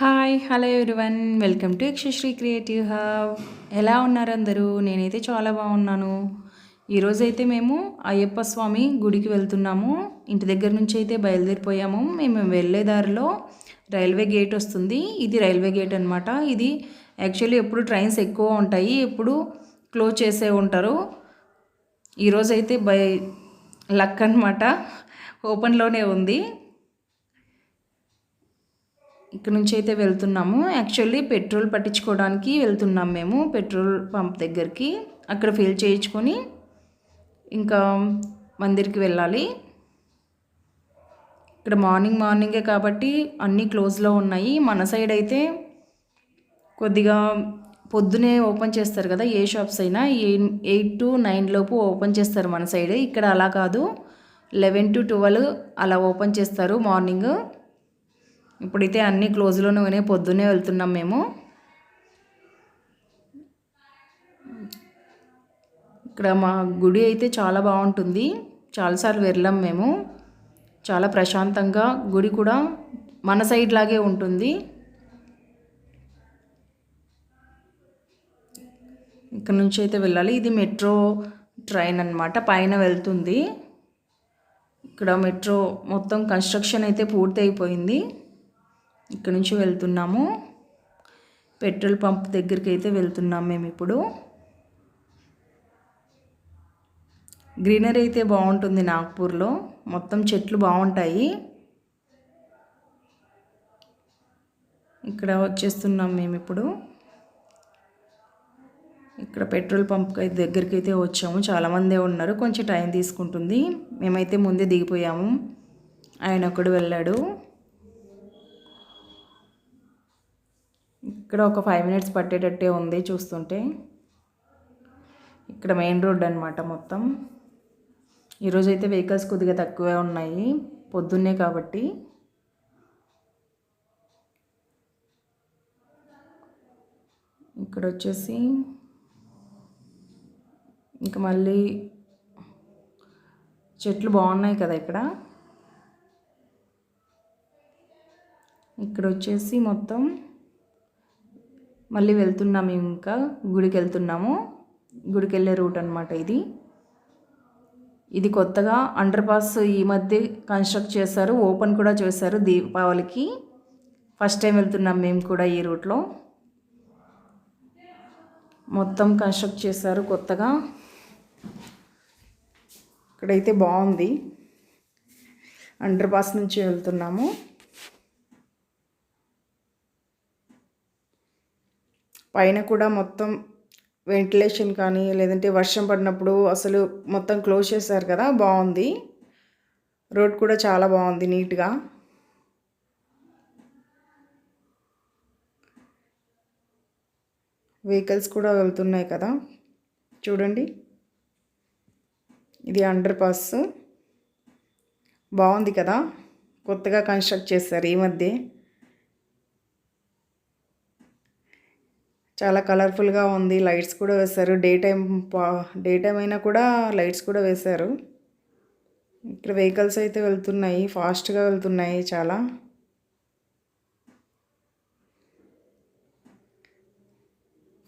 Hi hello everyone welcome to Yakshashri creative hub ఎలా ఉన్నారు అందరూ? నేనైతే చాలా బాగున్నాను. ఈరోజైతే మేము అయ్యప్ప స్వామి గుడికి వెళ్తున్నాము. ఇంటి దగ్గర నుంచి అయితే బయలుదేరిపోయాము. మేము వెళ్ళే దారిలో రైల్వే గేట్ వస్తుంది. ఇది రైల్వే గేట్ అనమాట ఇది యాక్చువల్లీ ఎప్పుడు ట్రైన్స్ ఎక్కువ ఉంటాయి ఎప్పుడు క్లోజ్ చేసే ఉంటారు. ఈరోజైతే బై లక్ అనమాట ఓపెన్లోనే ఉంది. ఇక్కడ నుంచి అయితే వెళ్తున్నాము. యాక్చువల్లీ పెట్రోల్ పట్టించుకోవడానికి వెళ్తున్నాం మేము పెట్రోల్ పంప్ దగ్గరికి. అక్కడ ఫిల్ చేయించుకొని ఇంకా మందిర్కి వెళ్ళాలి. ఇక్కడ మార్నింగ్ మార్నింగే కాబట్టి అన్నీ క్లోజ్లో ఉన్నాయి. మన సైడ్ అయితే కొద్దిగా పొద్దునే ఓపెన్ చేస్తారు కదా ఏ షాప్స్ అయినా. ఎయిట్ టు నైన్ లోపు ఓపెన్ చేస్తారు మన సైడ్ ఇక్కడ అలా కాదు. లెవెన్ టు ట్వెల్వ్ అలా ఓపెన్ చేస్తారు మార్నింగ్ ఇప్పుడైతే అన్నీ క్లోజ్లోనే పొద్దున్నే వెళ్తున్నాం మేము. ఇక్కడ మా గుడి అయితే చాలా బాగుంటుంది. చాలాసార్లు వెళ్ళాం మేము. చాలా ప్రశాంతంగా గుడి కూడా మన సైడ్ లాగే ఉంటుంది. ఇక్కడ నుంచి అయితే వెళ్ళాలి. ఇది మెట్రో ట్రైన్ అనమాట పైన వెళ్తుంది. ఇక్కడ మెట్రో మొత్తం కన్స్ట్రక్షన్ అయితే పూర్తి అయిపోయింది ఇక్కడ నుంచి వెళ్తున్నాము. పెట్రోల్ పంప్ దగ్గరికి అయితే వెళ్తున్నాం మేము ఇప్పుడు. గ్రీనరీ అయితే బాగుంటుంది నాగ్పూర్లో. మొత్తం చెట్లు బాగుంటాయి. ఇక్కడ వచ్చేస్తున్నాం మేము ఇప్పుడు. ఇక్కడ పెట్రోల్ పంప్ దగ్గరికి అయితే వచ్చాము. చాలామందే ఉన్నారు. కొంచెం టైం తీసుకుంటుంది. మేమైతే ముందే దిగిపోయాము. ఆయన ఒకడు వెళ్ళాడు. ఇక్కడ ఒక ఫైవ్ మినిట్స్ పట్టేటట్టే ఉంది చూస్తుంటే. ఇక్కడ మెయిన్ రోడ్ అనమాట మొత్తం. ఈరోజైతే వెహికల్స్ కొద్దిగా తక్కువే ఉన్నాయి. పొద్దున్నే కాబట్టి. ఇక్కడ వచ్చేసి ఇంకా మళ్ళీ చెట్లు బాగున్నాయి కదా ఇక్కడ. ఇక్కడ వచ్చేసి మొత్తం మళ్ళీ వెళ్తున్నాము ఇంకా గుడికి వెళ్తున్నాము గుడికి వెళ్ళే రూట్ అనమాట ఇది. ఇది కొత్తగా అండర్ పాస్ ఈ మధ్య కన్స్ట్రక్ట్ చేశారు ఓపెన్ కూడా చేశారు దీపావళికి. ఫస్ట్ టైం వెళ్తున్నాం మేము కూడా ఈ రూట్లో. మొత్తం కన్స్ట్రక్ట్ చేశారు కొత్తగా. ఇక్కడైతే బాగుంది. అండర్ పాస్ నుంచి వెళ్తున్నాము. పైన కూడా మొత్తం వెంటిలేషన్ కానీ లేదంటే వర్షం పడినప్పుడు అసలు మొత్తం క్లోజ్ చేశారు కదా బాగుంది. రోడ్ కూడా చాలా బాగుంది నీట్గా. వెహికల్స్ కూడా వెళ్తున్నాయి కదా. చూడండి. ఇది అండర్ పాస్. బాగుంది కదా. కొత్తగా కన్స్ట్రక్ట్ చేశారు ఈ మధ్య. చాలా కలర్ఫుల్గా ఉంది. లైట్స్ కూడా వేశారు. డే టైం డే టైం అయినా కూడా లైట్స్ కూడా వేశారు. ఇక్కడ వెహికల్స్ అయితే వెళ్తున్నాయి. ఫాస్ట్గా వెళ్తున్నాయి చాలా.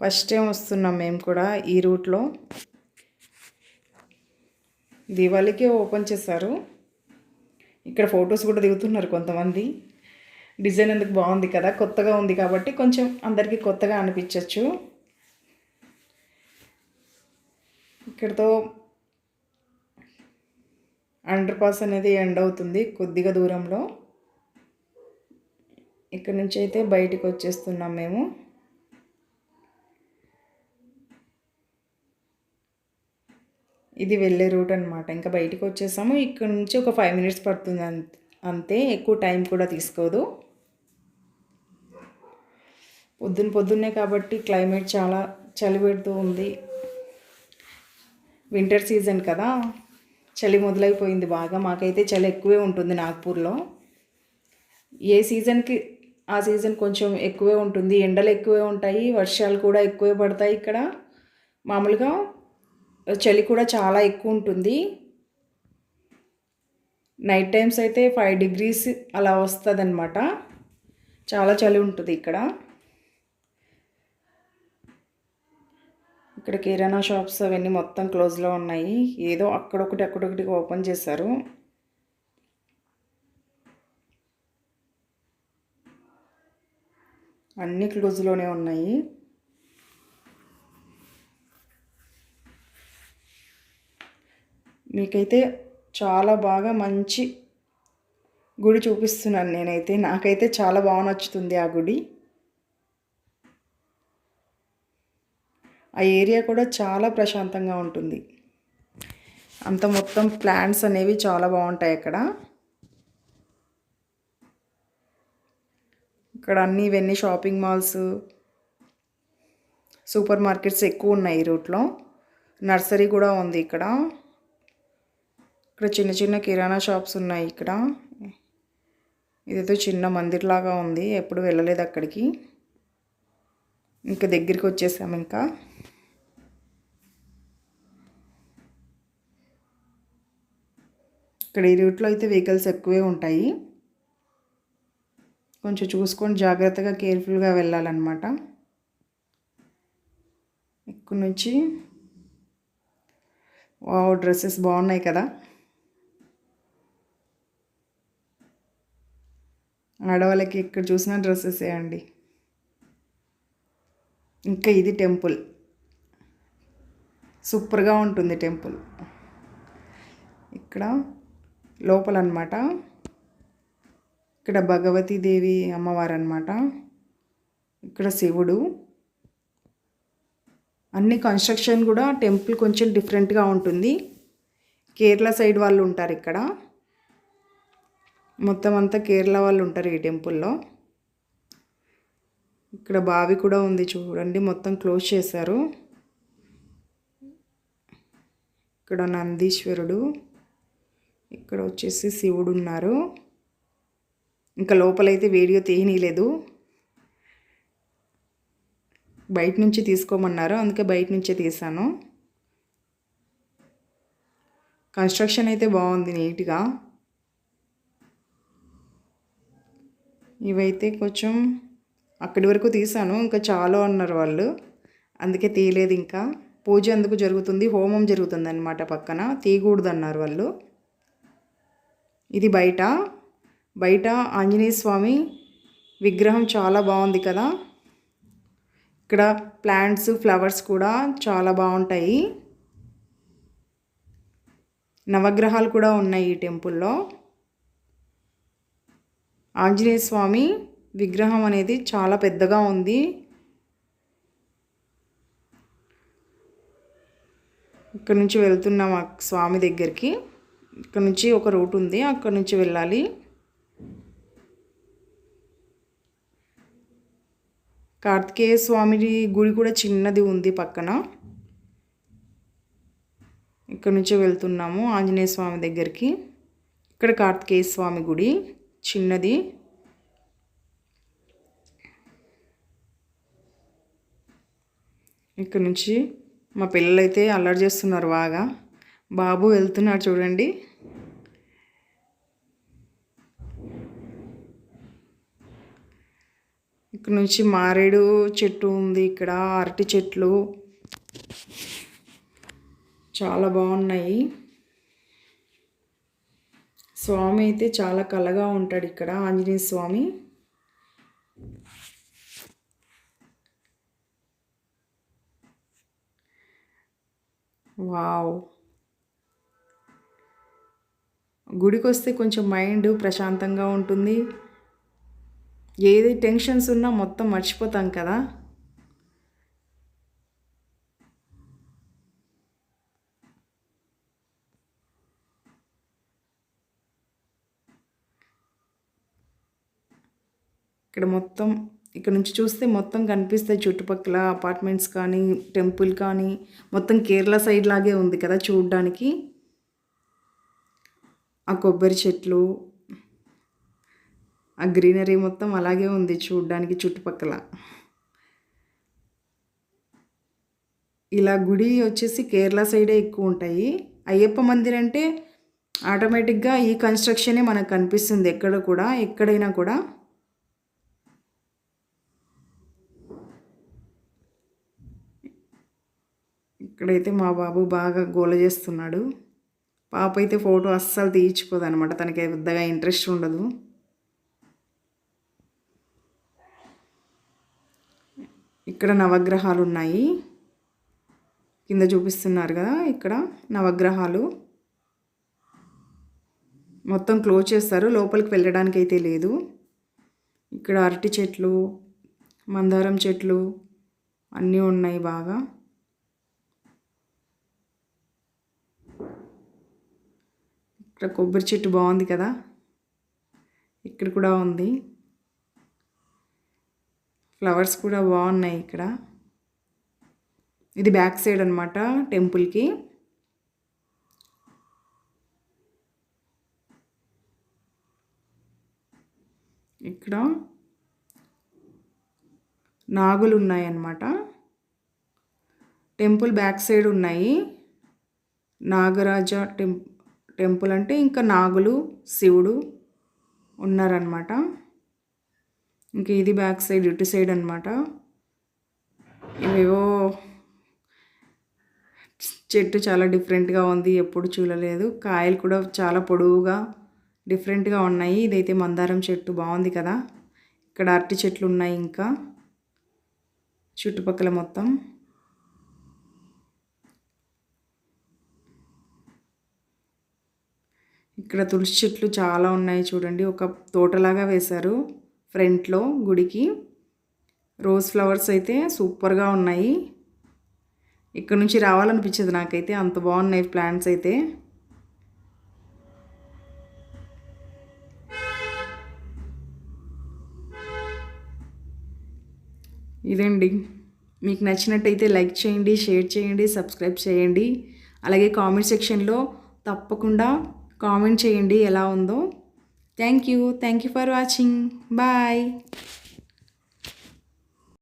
ఫస్ట్ టైం వస్తున్నాం మేము కూడా ఈ రూట్లో. దివాళీకే ఓపెన్ చేశారు. ఇక్కడ ఫొటోస్ కూడా దిగుతున్నారు కొంతమంది. డిజైన్ ఎందుకు బాగుంది కదా కొత్తగా ఉంది కాబట్టి కొంచెం అందరికీ కొత్తగా అనిపించవచ్చు ఇక్కడతో అండర్ పాస్ అనేది ఎండ్ అవుతుంది కొద్దిగా దూరంలో. ఇక్కడ నుంచి అయితే బయటికి వచ్చేస్తున్నాం మేము. ఇది వెళ్ళే రూట్ అనమాట ఇంకా బయటికి వచ్చేసాము. ఇక్కడ నుంచి ఒక ఫైవ్ మినిట్స్ పడుతుంది అంతే. ఎక్కువ టైం కూడా తీసుకోదు. పొద్దున్న పొద్దున్నే కాబట్టి క్లైమేట్ చాలా చలి పెడుతూ ఉంది. వింటర్ సీజన్ కదా. చలి మొదలైపోయింది బాగా. మాకైతే చలి ఎక్కువే ఉంటుంది నాగ్పూర్లో. ఏ సీజన్కి ఆ సీజన్ కొంచెం ఎక్కువే ఉంటుంది. ఎండలు ఎక్కువే ఉంటాయి. వర్షాలు కూడా ఎక్కువే పడతాయి ఇక్కడ. మామూలుగా చలి కూడా చాలా ఎక్కువ ఉంటుంది. నైట్ టైమ్స్ అయితే ఫైవ్ డిగ్రీస్ అలా వస్తుంది చాలా చలి ఉంటుంది ఇక్కడ. ఇక్కడ కిరాణా షాప్స్ అవన్నీ మొత్తం క్లోజ్లో ఉన్నాయి. ఏదో అక్కడొకటి అక్కడొకటి ఓపెన్ చేశారు. అన్నీ క్లోజ్లోనే ఉన్నాయి. మీకైతే చాలా బాగా మంచి గుడి చూపిస్తున్నాను నేనైతే. నాకైతే చాలా బాగా నచ్చుతుంది ఆ గుడి. ఆ ఏరియా కూడా చాలా ప్రశాంతంగా ఉంటుంది. అంత మొత్తం ప్లాంట్స్ అనేవి చాలా బాగుంటాయి అక్కడ. ఇక్కడ అన్నీ ఇవన్నీ షాపింగ్ మాల్స్ సూపర్ మార్కెట్స్ ఎక్కువ ఉన్నాయి ఈ రూట్లో. నర్సరీ కూడా ఉంది ఇక్కడ. ఇక్కడ చిన్న చిన్న కిరాణా షాప్స్ ఉన్నాయి ఇక్కడ. ఇదేదో చిన్న మందిర్లాగా ఉంది. ఎప్పుడు వెళ్ళలేదు అక్కడికి. ఇంకా దగ్గరికి వచ్చేసాము ఇంకా. ఇక్కడ ఈ రూట్లో అయితే వెహికల్స్ ఎక్కువే ఉంటాయి. కొంచెం చూసుకొని జాగ్రత్తగా కేర్ఫుల్గా వెళ్ళాలన్నమాట. ఇక్కడ నుంచి వావ్ డ్రెస్సెస్ బాగున్నాయి కదా. ఆడవాళ్ళకి ఇక్కడ చూసిన డ్రెస్సెస్ అండి. ఇంకా ఇది టెంపుల్. సూపర్గా ఉంటుంది టెంపుల్. ఇక్కడ లోపల అనమాట ఇక్కడ భగవతీదేవి అమ్మవారు అనమాట ఇక్కడ శివుడు. అన్ని కన్స్ట్రక్షన్ కూడా టెంపుల్ కొంచెం డిఫరెంట్గా ఉంటుంది. కేరళ సైడ్ వాళ్ళు ఉంటారు ఇక్కడ. మొత్తం అంతా కేరళ వాళ్ళు ఉంటారు ఈ టెంపుల్లో. ఇక్కడ బావి కూడా ఉంది చూడండి మొత్తం క్లోజ్ చేశారు. ఇక్కడ నందీశ్వరుడు ఇక్కడ వచ్చేసి శివుడు ఉన్నారు. ఇంకా లోపలైతే వీడియో తీయనీలేదు బయట నుంచి తీసుకోమన్నారు అందుకే బయట నుంచే తీసాను కన్స్ట్రక్షన్ అయితే బాగుంది నీట్గా. ఇవైతే కొంచెం అక్కడి వరకు తీసాను ఇంకా చాలా అన్నారు వాళ్ళు. అందుకే తీయలేదు ఇంకా. పూజ ఎందుకు జరుగుతుంది? హోమం జరుగుతుంది అనమాట పక్కన. తీయకూడదు అన్నారు వాళ్ళు. ఇది బయట. బయట ఆంజనేయ స్వామి విగ్రహం చాలా బాగుంది కదా. ఇక్కడ ప్లాంట్స్ ఫ్లవర్స్ కూడా చాలా బాగుంటాయి. నవగ్రహాలు కూడా ఉన్నాయి ఈ టెంపుల్లో. ఆంజనేయ స్వామి విగ్రహం అనేది చాలా పెద్దగా ఉంది. ఇక్కడ నుంచి వెళ్తున్నాం ఆ స్వామి దగ్గరికి. ఇక్కడ నుంచి ఒక రూట్ ఉంది అక్కడ నుంచి వెళ్ళాలి. కార్తికేయ స్వామి గుడి కూడా చిన్నది ఉంది పక్కన. ఇక్కడ నుంచి వెళ్తున్నాము ఆంజనేయ స్వామి దగ్గరికి. ఇక్కడ కార్తికేయ స్వామి గుడి చిన్నది. ఇక్కడ నుంచి మా పిల్లలైతే అల్లరి చేస్తున్నారు బాగా. బాబు వెళ్తున్నాడు చూడండి. ఇక్కడ నుంచి మారేడు చెట్టు ఉంది ఇక్కడ అరటి చెట్లు. చాలా బాగున్నాయి. స్వామి అయితే చాలా కలగా ఉంటాడు ఇక్కడ ఆంజనేయ స్వామి. వావ్. గుడికి వస్తే కొంచెం మైండ్ ప్రశాంతంగా ఉంటుంది. ఏది టెన్షన్స్ ఉన్నా మొత్తం మర్చిపోతాం కదా. ఇక్కడ మొత్తం ఇక్కడ నుంచి చూస్తే మొత్తం కనిపిస్తాయి చుట్టుపక్కల అపార్ట్మెంట్స్ కానీ టెంపుల్ కానీ. మొత్తం కేరళ సైడ్ లాగే ఉంది కదా చూడడానికి. ఆ కొబ్బరి చెట్లు ఆ గ్రీనరీ మొత్తం అలాగే ఉంది చూడడానికి చుట్టుపక్కల. ఇలా గుడి వచ్చేసి కేరళ సైడే ఎక్కువ ఉంటాయి. అయ్యప్ప మందిర్ అంటే ఆటోమేటిక్గా ఈ కన్స్ట్రక్షనే మనకు కనిపిస్తుంది ఎక్కడ కూడా ఎక్కడైనా కూడా. ఇక్కడైతే మా బాబు బాగా గోల చేస్తున్నాడు. పాప అయితే ఫోటో అస్సలు తీయించుకోదు అనమాట తనకి పెద్దగా ఇంట్రెస్ట్ ఉండదు. ఇక్కడ నవగ్రహాలు ఉన్నాయి కింద చూపిస్తున్నారు కదా ఇక్కడ నవగ్రహాలు. మొత్తం క్లోజ్ చేస్తారు లోపలికి వెళ్ళడానికి అయితే లేదు. ఇక్కడ అరటి చెట్లు మందారం చెట్లు అన్నీ ఉన్నాయి బాగా. ఇక్కడ కొబ్బరి చెట్టు బాగుంది కదా? ఇక్కడ కూడా ఉంది. ఫ్లవర్స్ కూడా బాగున్నాయి ఇక్కడ. ఇది బ్యాక్ సైడ్ అనమాట టెంపుల్కి ఇక్కడ నాగులు ఉన్నాయన్నమాట టెంపుల్ బ్యాక్ సైడ్ ఉన్నాయి. నాగరాజ టెంప్ టెంపుల్ అంటే ఇంకా నాగులు శివుడు ఉన్నారనమాట ఇంక ఇది బ్యాక్ సైడ్ ఇటు సైడ్ అనమాట ఇవేవో చెట్టు చాలా డిఫరెంట్గా ఉంది ఎప్పుడు చూడలేదు. కాయలు కూడా చాలా పొడవుగా డిఫరెంట్గా ఉన్నాయి. ఇదైతే మందారం చెట్టు బాగుంది కదా. ఇక్కడ అరటి చెట్లు ఉన్నాయి ఇంకా చుట్టుపక్కల మొత్తం. ఇక్కడ తులసి చెట్లు చాలా ఉన్నాయి చూడండి. ఒక తోటలాగా వేశారు ఫ్రంట్లో గుడికి. రోజ్ ఫ్లవర్స్ అయితే సూపర్గా ఉన్నాయి. ఇక్కడ నుంచి రావాలనిపించదు నాకైతే. అంత బాగున్నాయి ప్లాంట్స్ అయితే. ఇదండి. మీకు నచ్చినట్టయితే లైక్ చేయండి షేర్ చేయండి సబ్స్క్రైబ్ చేయండి. అలాగే కామెంట్ సెక్షన్లో తప్పకుండా కామెంట్ చేయండి ఎలా ఉందో. Thank you. Thank you for watching. Bye.